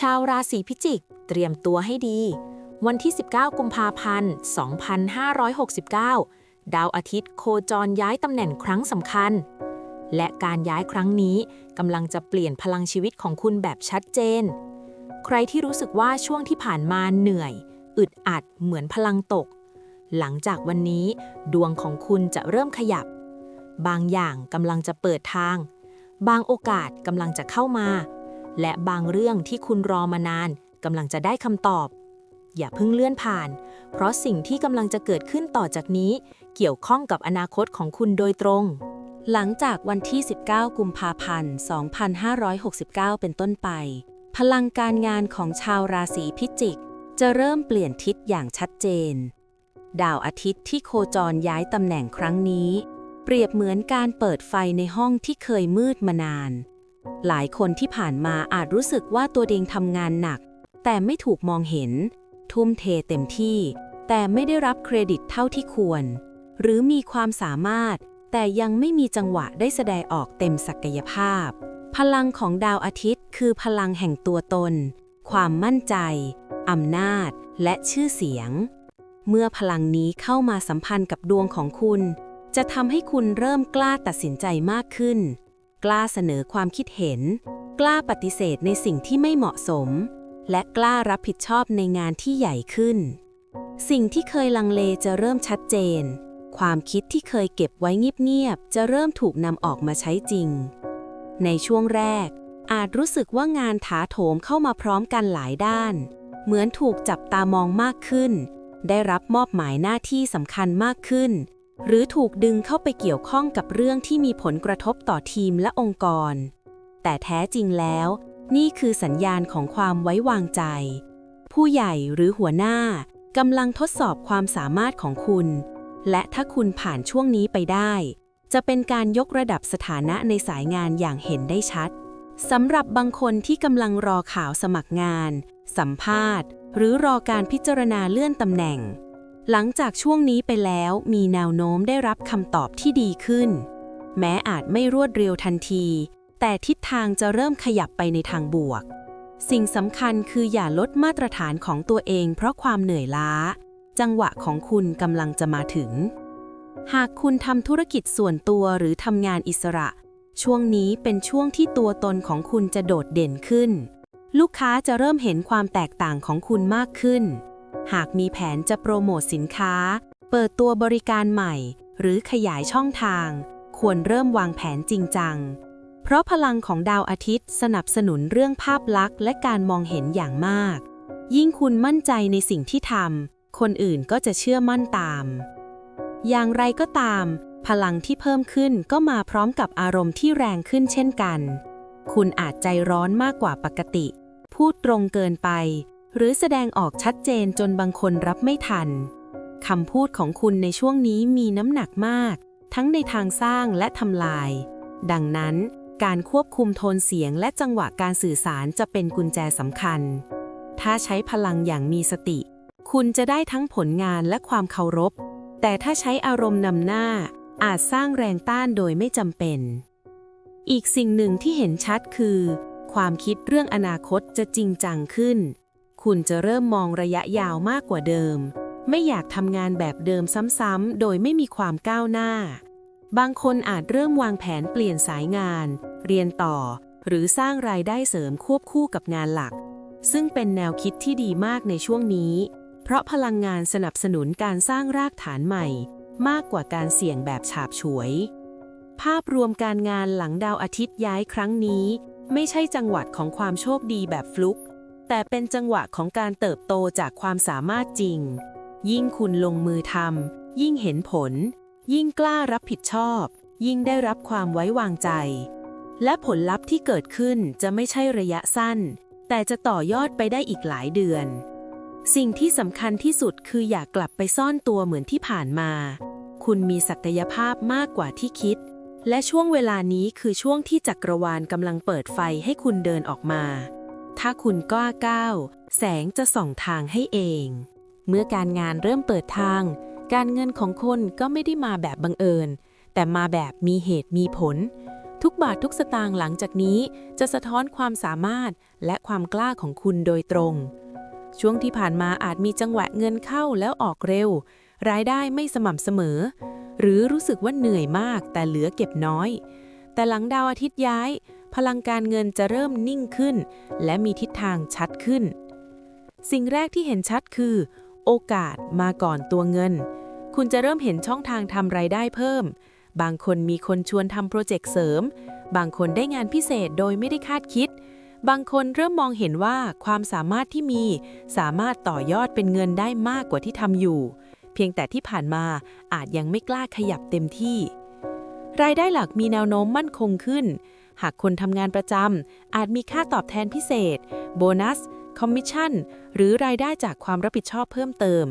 ชาวราศีพิจิก เตรียมตัวให้ดี วันที่ 19 กุมภาพันธ์ 2569 ดาวอาทิตย์โคจรย้ายตำแหน่งครั้งสำคัญ และการย้ายครั้งนี้กำลังจะเปลี่ยนพลังชีวิตของคุณแบบชัดเจน ใครที่รู้สึกว่าช่วงที่ผ่านมาเหนื่อย อึดอัดเหมือนพลังตก หลังจากวันนี้ดวงของคุณจะเริ่มขยับ บางอย่างกำลังจะเปิดทาง บางโอกาสกำลังจะเข้ามา และบางเรื่องที่คุณรอมานานกำลังจะได้คำตอบ อย่าเพิ่งเลื่อนผ่าน เพราะสิ่งที่กำลังจะเกิดขึ้นต่อจากนี้ เกี่ยวข้องกับอนาคตของคุณโดยตรง หลังจากวันที่ 19 กุมภาพันธ์ 2569 เป็นต้นไป พลังการงานของชาวราศีพิจิก จะเริ่มเปลี่ยนทิศอย่างชัดเจน ดาวอาทิตย์ที่โคจรย้ายตำแหน่งครั้งนี้ เปรียบเหมือนการเปิดไฟในห้องที่เคยมืดมานาน หลายคนที่ผ่านมาอาจรู้สึกว่าตัวเองทำงานหนัก แต่ไม่ถูกมองเห็น ทุ่มเทเต็มที่ แต่ไม่ได้รับเครดิตเท่าที่ควร หรือมีความสามารถ แต่ยังไม่มีจังหวะได้แสดงออกเต็มศักยภาพ พลังของดาวอาทิตย์ คือพลังแห่งตัวตน ความมั่นใจอำนาจ และชื่อเสียง เมื่อพลังนี้เข้ามาสัมพันธ์กับดวงของคุณ จะทำให้คุณเริ่มกล้าตัดสินใจมากขึ้น กล้าเสนอความคิดเห็น กล้าปฏิเสธในสิ่งที่ไม่เหมาะสม และกล้ารับผิดชอบในงานที่ใหญ่ขึ้น สิ่งที่เคยลังเลจะเริ่มชัดเจน ความคิดที่เคยเก็บไว้เงียบๆจะเริ่มถูกนำออกมาใช้จริง ในช่วงแรก อาจรู้สึกว่างานถาโถมเข้ามาพร้อมกันหลายด้าน เหมือนถูกจับตามองมากขึ้น ได้รับมอบหมายหน้าที่สำคัญมากขึ้น หรือถูกดึงเข้าไปเกี่ยวข้องกับเรื่องที่มีผลกระทบต่อทีมและองค์กร แต่แท้จริงแล้ว นี่คือสัญญาณของความไว้วางใจ ผู้ใหญ่หรือหัวหน้ากำลังทดสอบความสามารถของคุณ และถ้าคุณผ่านช่วงนี้ไปได้ จะเป็นการยกระดับสถานะในสายงานอย่างเห็นได้ชัดสำหรับบางคนที่กำลังรอข่าวสมัครงาน สัมภาษณ์ หรือรอการพิจารณาเลื่อนตำแหน่ง หลังจากช่วงนี้ไปแล้วมีแนวโน้มได้รับคำตอบที่ดีขึ้น แม้อาจไม่รวดเร็วทันที แต่ทิศทางจะเริ่มขยับไปในทางบวก สิ่งสำคัญคืออย่าลดมาตรฐานของตัวเองเพราะความเหนื่อยล้า จังหวะของคุณกำลังจะมาถึง หากคุณทำธุรกิจส่วนตัวหรือทำงานอิสระ ช่วงนี้เป็นช่วงที่ตัวตนของคุณจะโดดเด่นขึ้น ลูกค้าจะเริ่มเห็นความแตกต่างของคุณมากขึ้น หากมีแผนจะโปรโมทสินค้า เปิดตัวบริการใหม่ หรือขยายช่องทาง ควรเริ่มวางแผนจริงจัง เพราะพลังของดาวอาทิตย์สนับสนุนเรื่องภาพลักษณ์และการมองเห็นอย่างมาก ยิ่งคุณมั่นใจในสิ่งที่ทำ คนอื่นก็จะเชื่อมั่นตาม อย่างไรก็ตาม พลังที่เพิ่มขึ้นก็มาพร้อมกับอารมณ์ที่แรงขึ้นเช่นกัน คุณอาจใจร้อนมากกว่าปกติ พูดตรงเกินไป หรือแสดงออกชัดเจนจนบางคนรับไม่ทันคำพูดของคุณในช่วงนี้มีน้ำหนักมาก ทั้งในทางสร้างและทำลาย ดังนั้น การควบคุมโทนเสียงและจังหวะการสื่อสารจะเป็นกุญแจสำคัญ ถ้าใช้พลังอย่างมีสติ คุณจะได้ทั้งผลงานและความเคารพ แต่ถ้าใช้อารมณ์นำหน้า อาจสร้างแรงต้านโดยไม่จำเป็น อีกสิ่งหนึ่งที่เห็นชัดคือ ความคิดเรื่องอนาคตจะจริงจังขึ้น คุณจะเริ่มมองระยะยาวมากกว่าเดิม ไม่อยากทำงานแบบเดิมซ้ำๆ โดยไม่มีความก้าวหน้า บางคนอาจเริ่มวางแผนเปลี่ยนสายงาน เรียนต่อ หรือสร้างรายได้เสริมควบคู่กับงานหลัก ซึ่งเป็นแนวคิดที่ดีมากในช่วงนี้ เพราะพลังงานสนับสนุนการสร้างรากฐานใหม่ มากกว่าการเสี่ยงแบบฉาบฉวย ภาพรวมการงานหลังดาวอาทิตย์ย้ายครั้งนี้ ไม่ใช่จังหวัดของความโชคดีแบบฟลุก แต่เป็นจังหวะของการเติบโตจากความสามารถจริง ยิ่งคุณลงมือทำยิ่งเห็นผล ยิ่งกล้ารับผิดชอบ ยิ่งได้รับความไว้วางใจ และผลลัพธ์ที่เกิดขึ้นจะไม่ใช่ระยะสั้น แต่จะต่อยอดไปได้อีกหลายเดือน สิ่งที่สำคัญที่สุดคืออย่ากกลับไปซ่อนตัวเหมือนที่ผ่านมา คุณมีศักยภาพมากกว่าที่คิด และช่วงเวลานี้คือช่วงที่จักรวาลกำลังเปิดไฟให้คุณเดินออกมา ถ้าคุณกล้าก้าว แสงจะส่องทางให้เอง เมื่อการงานเริ่มเปิดทาง การเงินของคนก็ไม่ได้มาแบบบังเอิญ แต่มาแบบมีเหตุมีผล ทุกบาททุกสตางค์หลังจากนี้จะสะท้อนความสามารถและความกล้าของคุณโดยตรง ช่วงที่ผ่านมาอาจมีจังหวะเงินเข้าแล้วออกเร็ว รายได้ไม่สม่ำเสมอ หรือรู้สึกว่าเหนื่อยมากแต่เหลือเก็บน้อย แต่หลังดาวอาทิตย์ย้าย พลังการเงินจะเริ่มนิ่งขึ้น และมีทิศทางชัดขึ้น สิ่งแรกที่เห็นชัดคือ โอกาสมาก่อนตัวเงิน คุณจะเริ่มเห็นช่องทางทำรายได้เพิ่ม บางคนมีคนชวนทำโปรเจกต์เสริม บางคนได้งานพิเศษโดยไม่ได้คาดคิด บางคนเริ่มมองเห็นว่าความสามารถที่มีสามารถต่อยอดเป็นเงินได้มากกว่าที่ทำอยู่ เพียงแต่ที่ผ่านมาอาจยังไม่กล้าขยับเต็มที่รายได้หลักมีแนวโน้มมั่นคงขึ้น หากคนทำงานประจำอาจมีค่าตอบแทนพิเศษ โบนัส คอมมิชชั่น หรือรายได้จากความรับผิดชอบเพิ่มเติม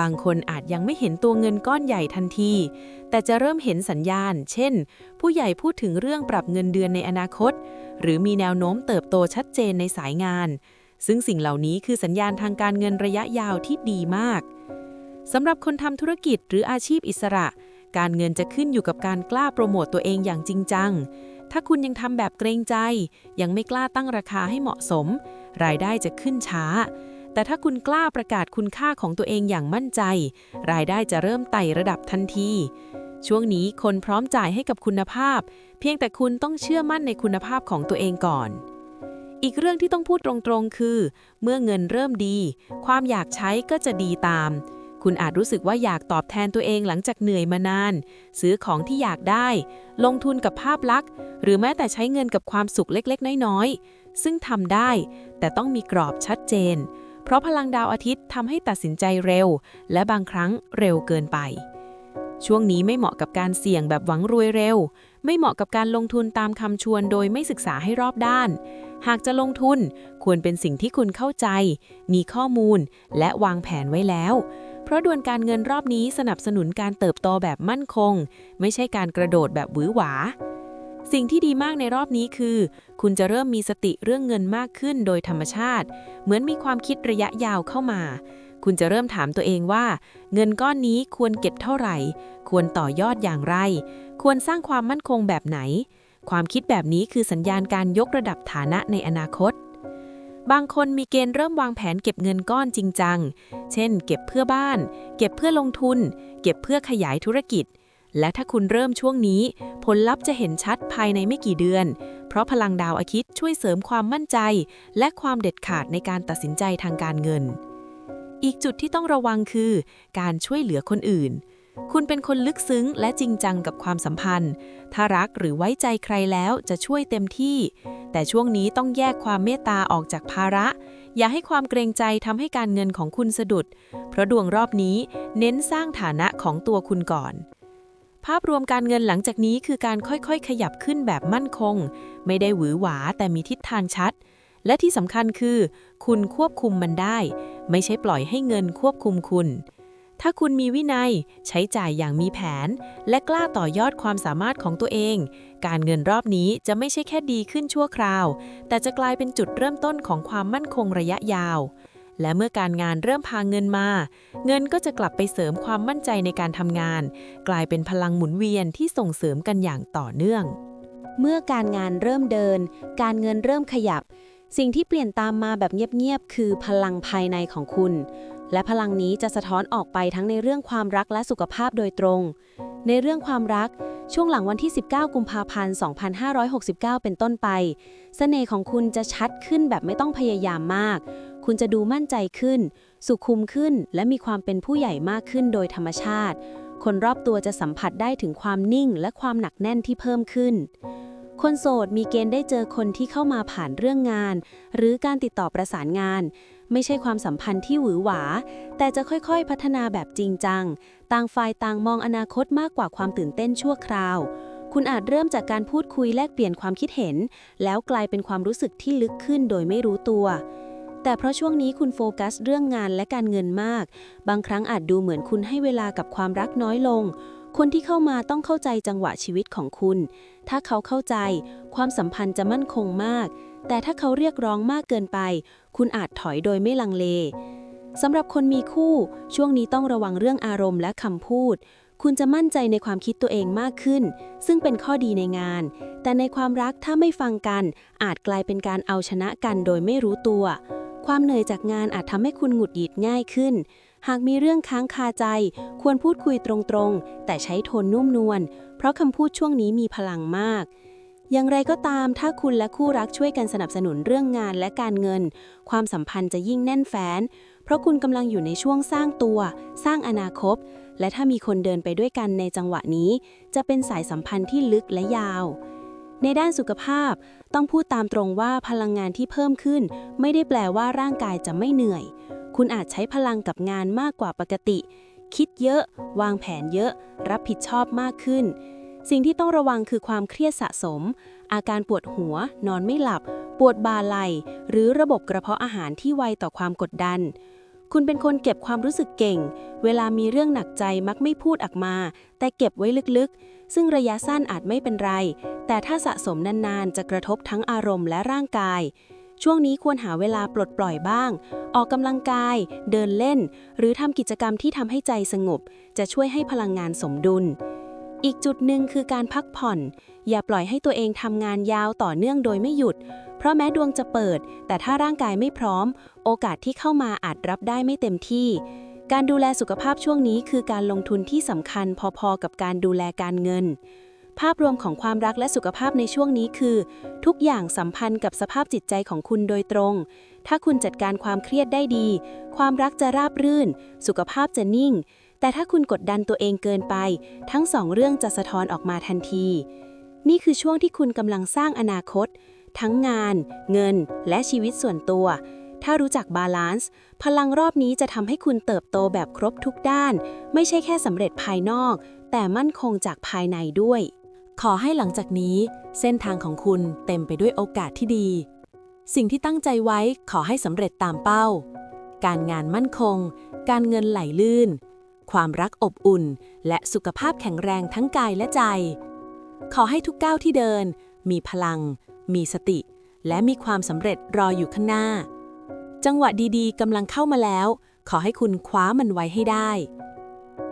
บางคนอาจยังไม่เห็นตัวเงินก้อนใหญ่ทันที แต่จะเริ่มเห็นสัญญาณ เช่น ผู้ใหญ่พูดถึงเรื่องปรับเงินเดือนในอนาคต หรือมีแนวโน้มเติบโตชัดเจนในสายงาน ซึ่งสิ่งเหล่านี้คือสัญญาณทางการเงินระยะยาวที่ดีมากสำหรับคนทำธุรกิจหรืออาชีพอิสระ การเงินจะขึ้นอยู่กับการกล้าโปรโมตตัวเองอย่างจริงจัง ถ้าคุณยังทำแบบเกรงใจ ยังไม่กล้าตั้งราคาให้เหมาะสม รายได้จะขึ้นช้า แต่ถ้าคุณกล้าประกาศคุณค่าของตัวเองอย่างมั่นใจ รายได้จะเริ่มไต่ระดับทันที ช่วงนี้คนพร้อมจ่ายให้กับคุณภาพ เพียงแต่คุณต้องเชื่อมั่นในคุณภาพของตัวเองก่อนอีกเรื่องที่ต้องพูดตรงๆ คือ เมื่อเงินเริ่มดี ความอยากใช้ก็จะดีตาม คุณอาจรู้สึกว่าอยากตอบแทนตัวเองหลังจากเหนื่อยมานาน ซื้อของที่อยากได้ ลงทุนกับภาพลักษณ์ หรือแม้แต่ใช้เงินกับความสุขเล็กๆ น้อยๆ ซึ่งทำได้ แต่ต้องมีกรอบชัดเจน เพราะพลังดาวอาทิตย์ทำให้ตัดสินใจเร็ว และบางครั้งเร็วเกินไป ช่วงนี้ไม่เหมาะกับการเสี่ยงแบบหวังรวยเร็ว ไม่เหมาะกับการลงทุนตามคำชวนโดยไม่ศึกษาให้รอบด้าน หากจะลงทุนควรเป็นสิ่งที่คุณเข้าใจ มีข้อมูล และวางแผนไว้แล้ว เพราะดวลการเงินรอบนี้สนับสนุนการเติบโตแบบมั่นคง ไม่ใช่การกระโดดแบบหวือหวา สิ่งที่ดีมากในรอบนี้คือ คุณจะเริ่มมีสติเรื่องเงินมากขึ้นโดยธรรมชาติ เหมือนมีความคิดระยะยาวเข้ามา คุณจะเริ่มถามตัวเองว่า เงินก้อนนี้ควรเก็บเท่าไหร่ ควรต่อยอดอย่างไร ควรสร้างความมั่นคงแบบไหน ความคิดแบบนี้คือสัญญาณการยกระดับฐานะในอนาคต บางคนมีเกณฑ์เริ่มวางแผนเก็บเงินก้อนจริงจัง เช่น เก็บเพื่อบ้าน เก็บเพื่อลงทุน เก็บเพื่อขยายธุรกิจ และถ้าคุณเริ่มช่วงนี้ ผลลัพธ์จะเห็นชัดภายในไม่กี่เดือน เพราะพลังดาวอาทิตย์ช่วยเสริมความมั่นใจ และความเด็ดขาดในการตัดสินใจทางการเงิน อีกจุดที่ต้องระวังคือ การช่วยเหลือคนอื่น คุณเป็นคนลึกซึ้งและจริงจังกับความสัมพันธ์ ถ้ารักหรือไว้ใจใครแล้วจะช่วยเต็มที่ แต่ช่วงนี้ต้องแยกความเมตตาออกจากภาระ อย่าให้ความเกรงใจทำให้การเงินของคุณสะดุด เพราะดวงรอบนี้เน้นสร้างฐานะของตัวคุณก่อน ภาพรวมการเงินหลังจากนี้คือการค่อยๆ ขยับขึ้นแบบมั่นคง ไม่ได้หวือหวาแต่มีทิศทางชัด และที่สำคัญคือ คุณควบคุมมันได้ ไม่ใช่ปล่อยให้เงินควบคุมคุณ ถ้าคุณมีวินัย ใช้จ่ายอย่างมีแผน และกล้าต่อยอดความสามารถของตัวเอง การเงินรอบนี้จะไม่ใช่แค่ดีขึ้นชั่วคราว แต่จะกลายเป็นจุดเริ่มต้นของความมั่นคงระยะยาว และเมื่อการงานเริ่มพาเงินมา เงินก็จะกลับไปเสริมความมั่นใจในการทำงาน กลายเป็นพลังหมุนเวียนที่ส่งเสริมกันอย่างต่อเนื่อง เมื่อการงานเริ่มเดิน การเงินเริ่มขยับ สิ่งที่เปลี่ยนตามมาแบบเงียบๆคือพลังภายในของคุณ และพลังนี้จะสะท้อนออกไปทั้งในเรื่องความรักและสุขภาพโดยตรง ในเรื่องความรักช่วงหลังวันที่ 19 กุมภาพันธ์ 2569 เป็นต้นไป เสน่ห์ของคุณจะชัดขึ้นแบบไม่ต้องพยายามมาก คุณจะดูมั่นใจขึ้น สุขุมขึ้น และมีความเป็นผู้ใหญ่มากขึ้นโดยธรรมชาติ คนรอบตัวจะสัมผัสได้ถึงความนิ่งและความหนักแน่นที่เพิ่มขึ้น คนโสดมีเกณฑ์ได้เจอคนที่เข้ามาผ่านเรื่องงาน หรือการติดต่อประสานงาน ไม่ใช่ความสัมพันธ์ที่หวือหวา แต่จะค่อยๆ พัฒนาแบบจริงจัง ต่างฝ่ายต่างมองอนาคตมากกว่าความตื่นเต้นชั่วคราว คุณอาจเริ่มจากการพูดคุยแลกเปลี่ยนความคิดเห็น แล้วกลายเป็นความรู้สึกที่ลึกขึ้นโดยไม่รู้ตัวแต่เพราะช่วงนี้คุณโฟกัสเรื่องงานและการเงินมาก บางครั้งอาจดูเหมือนคุณให้เวลากับความรักน้อยลง คนที่เข้ามาต้องเข้าใจจังหวะชีวิตของคุณ ถ้าเขาเข้าใจ ความสัมพันธ์จะมั่นคงมาก แต่ถ้าเขาเรียกร้องมากเกินไป คุณอาจถอยโดยไม่ลังเลสำหรับคนมีคู่ ช่วงนี้ต้องระวังเรื่องอารมณ์และคำพูด คุณจะมั่นใจในความคิดตัวเองมากขึ้น ซึ่งเป็นข้อดีในงาน แต่ในความรักถ้าไม่ฟังกัน อาจกลายเป็นการเอาชนะกันโดยไม่รู้ตัว ความเหนื่อยจากงานอาจทำให้คุณหงุดหงิดง่ายขึ้น หากมีเรื่องค้างคาใจ ควรพูดคุยตรงๆ แต่ใช้โทนนุ่มนวล เพราะคำพูดช่วงนี้มีพลังมาก อย่างไรก็ตาม ถ้าคุณและคู่รักช่วยกันสนับสนุนเรื่องงานและการเงิน ความสัมพันธ์จะยิ่งแน่นแฟ้น เพราะคุณกำลังอยู่ในช่วงสร้างตัว สร้างอนาคต และถ้ามีคนเดินไปด้วยกันในจังหวะนี้ จะเป็นสายสัมพันธ์ที่ลึกและยาวในด้านสุขภาพต้องพูดตามตรงว่าพลังงานที่เพิ่มขึ้น ไม่ได้แปลว่าร่างกายจะไม่เหนื่อย คุณอาจใช้พลังกับงานมากกว่าปกติ คิดเยอะ วางแผนเยอะ รับผิดชอบมากขึ้น สิ่งที่ต้องระวังคือความเครียดสะสม อาการปวดหัว นอนไม่หลับ ปวดบ่าไหล่หรือระบบกระเพาะอาหารที่ไวต่อความกดดัน คุณเป็นคนเก็บความรู้สึกเก่ง เวลามีเรื่องหนักใจมักไม่พูดออกมา แต่เก็บไว้ลึกๆ ซึ่งระยะสั้นอาจไม่เป็นไร แต่ถ้าสะสมนานๆ จะกระทบทั้งอารมณ์และร่างกาย ช่วงนี้ควรหาเวลาปลดปล่อยบ้าง ออกกำลังกาย เดินเล่น หรือทำกิจกรรมที่ทำให้ใจสงบ จะช่วยให้พลังงานสมดุล อีกจุดหนึ่งคือการพักผ่อน อย่าปล่อยให้ตัวเองทำงานยาวต่อเนื่องโดยไม่หยุด เพราะแม้ดวงจะเปิด แต่ถ้าร่างกายไม่พร้อม โอกาสที่เข้ามาอาจรับได้ไม่เต็มที่การดูแลสุขภาพช่วงนี้คือการลงทุนที่สำคัญพอๆกับการดูแลการเงิน ภาพรวมของความรักและสุขภาพในช่วงนี้คือ ทุกอย่างสัมพันธ์กับสภาพจิตใจของคุณโดยตรง ถ้าคุณจัดการความเครียดได้ดี ความรักจะราบรื่น สุขภาพจะนิ่ง แต่ถ้าคุณกดดันตัวเองเกินไป ทั้งสองเรื่องจะสะท้อนออกมาทันที นี่คือช่วงที่คุณกำลังสร้างอนาคต ทั้งงาน เงิน และชีวิตส่วนตัว ถ้ารู้จักบาลานซ์พลังรอบนี้จะทำให้คุณเติบโตแบบครบทุกด้าน ไม่ใช่แค่สำเร็จภายนอกแต่มั่นคงจากภายในด้วย ขอให้หลังจากนี้ เส้นทางของคุณเต็มไปด้วยโอกาสที่ดี สิ่งที่ตั้งใจไว้ขอให้สำเร็จตามเป้า การงานมั่นคง การเงินไหลลื่น ความรักอบอุ่น และสุขภาพแข็งแรงทั้งกายและใจ ขอให้ทุกก้าวที่เดิน มีพลัง มีสติ และมีความสำเร็จรออยู่ข้างหน้า จังหวะดีๆกำลังเข้ามาแล้ว ขอให้คุณคว้ามันไว้ให้ได้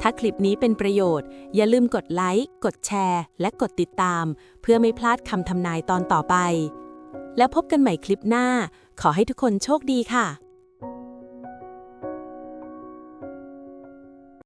ถ้าคลิปนี้เป็นประโยชน์ อย่าลืมกดไลค์ กดแชร์ และกดติดตาม เพื่อไม่พลาดคำทำนายตอนต่อไป แล้วพบกันใหม่คลิปหน้า ขอให้ทุกคนโชคดีค่ะ